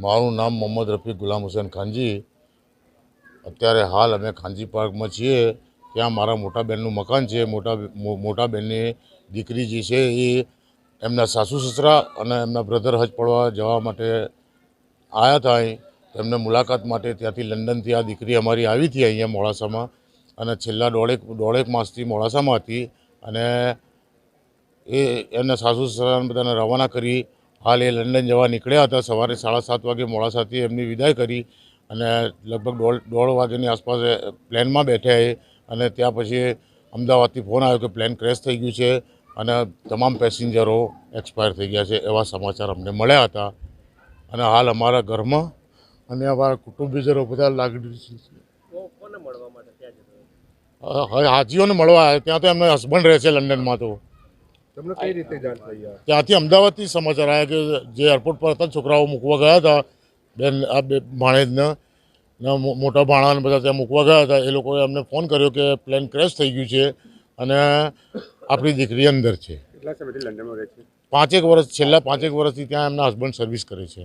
મારું નામ મોહમ્મદ રફીક ગુલામ હુસેન ખાનજી. અત્યારે હાલ અમે ખાનજી પાર્કમાં છીએ. ત્યાં મારા મોટા બહેનનું મકાન છે. મોટા મોટા બહેનની દીકરી જે છે એ એમના સાસુ સસરા અને એમના બ્રધર હજ પડવા જવા માટે આવ્યા હતા અહીં. તેમને મુલાકાત માટે ત્યાંથી લંડનથી આ દીકરી અમારી આવી હતી અહીંયા મોડાસામાં. અને છેલ્લા દોઢેક દોઢેક માસથી મોડાસામાં હતી. અને એ એમના સાસુ સસરાને બધાને રવાના કરી હાલ એ લંડન જવા નીકળ્યા હતા. સવારે સાડા સાત વાગે મોડા સાથે એમની વિદાય કરી અને લગભગ દોઢ દોઢ વાગ્યાની આસપાસ પ્લેનમાં બેઠ્યા એ અને ત્યાં પછી અમદાવાદથી ફોન આવ્યો કે પ્લેન ક્રેશ થઈ ગયું છે અને તમામ પેસેન્જરો એક્સપાયર થઈ ગયા છે એવા સમાચાર અમને મળ્યા હતા. અને હાલ અમારા ઘરમાં અને અમારા કુટુંબીજનો બધા લાગણી હાજીઓને મળવા ત્યાં તો એમનો હસબન્ડ રહે છે લંડનમાં તો. તમને કઈ રીતે જાણ થઈ ત્યાંથી અમદાવાદથી સમાચાર આવ્યા કે જે એરપોર્ટ પર હતા છોકરાઓ મૂકવા ગયા હતા બેન આ બે ભાણેજના મોટા ભાણાને બધા ત્યાં મૂકવા ગયા હતા. એ લોકોએ અમને ફોન કર્યો કે પ્લેન ક્રેશ થઈ ગયું છે અને આપણી દીકરી અંદર છે. કેટલા સમયથી લંડનમાં રહે છે? પાંચેક વર્ષ છેલ્લા પાંચેક વર્ષથી ત્યાં એમના હસબન્ડ સર્વિસ કરે છે.